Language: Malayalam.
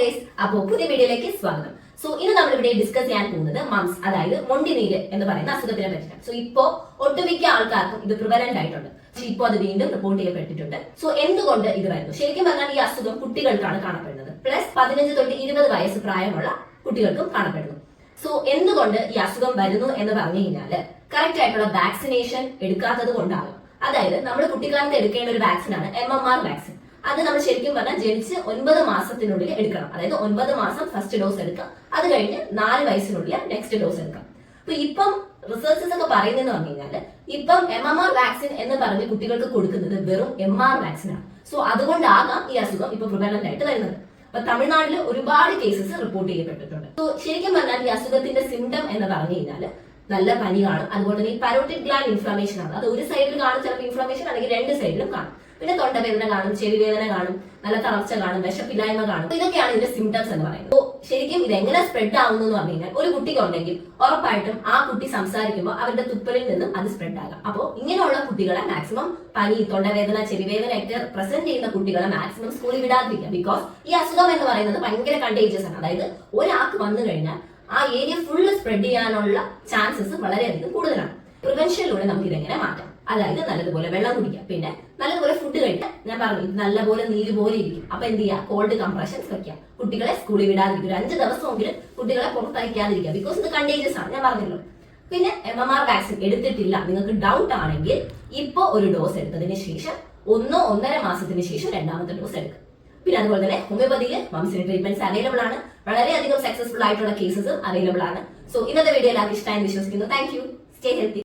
ഗൈസ് അപ്പോ പുതിയ വീഡിയോയിലേക്ക് സ്വാഗതം. സോ ഇന്ന് നമ്മൾ ഇവിടെ ഡിസ്കസ് ചെയ്യാൻ പോകുന്നത് മംസ് അതായത് മൊണ്ടിനീര് എന്ന് പറയുന്ന അസുഖത്തിനെ പറ്റിയാണ് സോ ഇപ്പോ ഒട്ടുമിക്ക ആൾക്കാർക്കും ഇത് പ്രിവലന്റ് ആയിട്ടുണ്ട്. പക്ഷെ ഇപ്പോൾ അത് വീണ്ടും റിപ്പോർട്ട് ചെയ്യപ്പെട്ടിട്ടുണ്ട്. സോ എന്തുകൊണ്ട് ഇത് വരുന്നു? ശരിക്കും പറഞ്ഞാൽ ഈ അസുഖം കുട്ടികൾക്കാണ് കാണപ്പെടുന്നത്. പ്ലസ് പതിനഞ്ച് തൊട്ട് ഇരുപത് വയസ്സ് പ്രായമുള്ള കുട്ടികൾക്കും കാണപ്പെടുന്നു. സോ എന്തുകൊണ്ട് ഈ അസുഖം വരുന്നു എന്ന് പറഞ്ഞു കഴിഞ്ഞാൽ കറക്റ്റ് ആയിട്ടുള്ള വാക്സിനേഷൻ എടുക്കാത്തത് കൊണ്ടാകും അതായത് നമ്മൾ കുട്ടിക്കാലത്ത് എടുക്കേണ്ട ഒരു വാക്സിനാണ് എം എം ആർ വാക്സിൻ അത് നമ്മൾ ശരിക്കും പറഞ്ഞാൽ ജനിച്ച് ഒൻപത് മാസത്തിനുള്ളിൽ എടുക്കണം. അതായത് ഒൻപത് മാസം ഫസ്റ്റ് ഡോസ് എടുക്കാം. അത് കഴിഞ്ഞ് നാല് വയസ്സിനുള്ളിൽ നെക്സ്റ്റ് ഡോസ് എടുക്കാം. അപ്പൊ ഇപ്പം റിസർച്ചസ് ഒക്കെ പറയുന്നതെന്ന് പറഞ്ഞു കഴിഞ്ഞാൽ ഇപ്പം എം എം ആർ വാക്സിൻ എന്ന് പറഞ്ഞ് കുട്ടികൾക്ക് കൊടുക്കുന്നത് വെറും എം ആർ വാക്സിൻ ആണ്. സോ അതുകൊണ്ടാകാം ഈ അസുഖം ഇപ്പൊ പ്രിവലന്റ് ആയിട്ട് വരുന്നത്. അപ്പൊ തമിഴ്നാട്ടിൽ ഒരുപാട് കേസസ് റിപ്പോർട്ട് ചെയ്യപ്പെട്ടിട്ടുണ്ട്. സോ ശരിക്കും പറഞ്ഞാൽ ഈ അസുഖത്തിന്റെ സിംറ്റം എന്ന് പറഞ്ഞു കഴിഞ്ഞാൽ നല്ല പനി കാണും അതുപോലെ തന്നെ ഈ പരോട്ടിക് ഗ്ലാൻഡ് ഇൻഫ്ലമേഷൻ ആണ്. അത് ഒരു സൈഡിൽ കാണും ചിലപ്പോൾ ഇൻഫ്ലമേഷൻ അല്ലെങ്കിൽ രണ്ട് സൈഡിലും കാണും. പിന്നെ തൊണ്ടവേദന കാണും ചെവിവേദന കാണും നല്ല തളർച്ച കാണും വിശപ്പില്ലായ്മ കാണും. ഇതൊക്കെയാണ് ഇതിന്റെ സിംറ്റംസ് എന്ന് പറയുന്നത്. ശരിക്കും ഇത് എങ്ങനെ സ്പ്രെഡ് ആവുന്നു എന്ന് പറഞ്ഞു കഴിഞ്ഞാൽ ഒരു കുട്ടിക്ക് ഉണ്ടെങ്കിൽ ഉറപ്പായിട്ടും ആ കുട്ടി സംസാരിക്കുമ്പോൾ അവരുടെ തുപ്പലിൽ നിന്നും അത് സ്പ്രെഡ് ആകാം. അപ്പോൾ ഇങ്ങനെയുള്ള കുട്ടികളെ മാക്സിമം പനി തൊണ്ടവേദന ചെവിവേദന ഒക്കെ പ്രസന്റ് ചെയ്യുന്ന കുട്ടികളെ മാക്സിമം സ്കൂളിൽ വിടാതിരിക്കുക ബിക്കോസ് ഈ അസുഖം എന്ന് പറയുന്നത് ഭയങ്കര കണ്ടേജിയസ് ആണ്. അതായത് ഒരാൾക്ക് വന്നു കഴിഞ്ഞാൽ ആ ഏരിയ ഫുള്ള് സ്പ്രെഡ് ചെയ്യാനുള്ള ചാൻസസ് വളരെയധികം കൂടുതലാണ്. പ്രിവെൻഷനിലൂടെ നമുക്ക് ഇതെങ്ങനെ മാറ്റാം? അതായത് നല്ലതുപോലെ വെള്ളം കുടിക്കുക പിന്നെ നല്ലതുപോലെ ഫുഡ് കഴിക്കുക ഞാൻ പറഞ്ഞു നല്ലപോലെ നീര് പോലെ ഇരിക്കും. അപ്പൊ എന്ത് ചെയ്യുക കോൾഡ് കംപ്രഷൻസ് വെക്കുക കുട്ടികളെ സ്കൂളിൽ വിടാതിരിക്കുക. അഞ്ച് ദിവസമെങ്കിലും കുട്ടികളെ പുറത്തയക്കാതിരിക്കുക ബിക്കോസ് ഇത് കണ്ടേജിയസ് ആണ്. ഞാൻ പറഞ്ഞല്ലോ. പിന്നെ എം എം ആർ വാക്സിൻ എടുത്തിട്ടില്ല. നിങ്ങൾക്ക് ഡൗട്ട് ആണെങ്കിൽ ഇപ്പോ ഒരു ഡോസ് എടുത്തതിന് ശേഷം ഒന്നോ ഒന്നര മാസത്തിന് ശേഷം രണ്ടാമത്തെ ഡോസ് എടുക്കുക. പിന്നെ അതുപോലെ തന്നെ ഹോമിയോപ്പതിയിൽ മംസിന് ട്രീറ്റ്മെന്റ്സ് അവൈലബിൾ ആണ്. വളരെയധികം സക്സസ്ഫുൾ ആയിട്ടുള്ള കേസസും അവൈലബിൾ ആണ്. സോ ഇന്നത്തെ വീഡിയോ എല്ലാവർക്കും ഇഷ്ടമായി വിശ്വസിക്കുന്നു. Thank you stay healthy